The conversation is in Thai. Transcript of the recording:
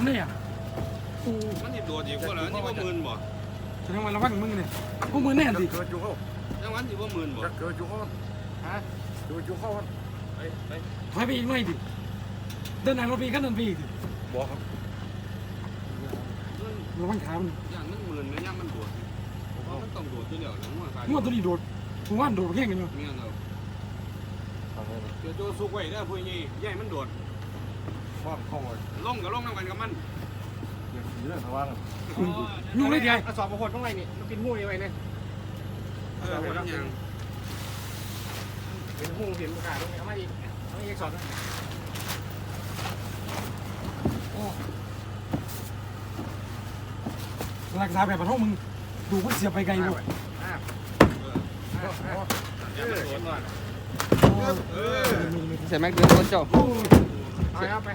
ำเลยอะมันนี่โดดอีกว่าแล้วนี่ว่าหมื่นบ่แสดงว่าระวังมึงเนี่ยพวกมึงแน่สิเกิดอยู่เขาจังหวันที่ว่าหมื่นบ่จะเกิดอยู่เขาฮะเกิดอยู่เขาไปไปถอยไปอีกหน่อยดิเดินหน้ารถไปอีกก็เดินไปอีกดิบอกครับระวังขามันอย่างมันหมื่นนะย่างมันโดดเพราะมันต้องโดดที่เดียวนะงัวขายงวดตัวนี้โดดผมว่าโดดแข่งกันอยู่เมียเราเดี๋ยวโจสุกไว้เด้อพูดงี้ใหญ่มันโดด ว่าเข้าไปลงกับลงน้ำกันกับมันเกี่ยวกับเรื่องทางว่างยุ่งเลยเดียวเอาสอบประคนต้องไรนี่มันกินหูนี่ไว้เนี่ยเออเป็นอย่างเป็นหูเห็นประกาศตรงนี้เอามาอีกเอามาอีกสอบนะรักษาแบบประท้องมึงดูมันเสียไปไกลหมดอ่าเออเออเออใส่แม็กเดือดโดนเจ้าโอ้เอาไปเอาไป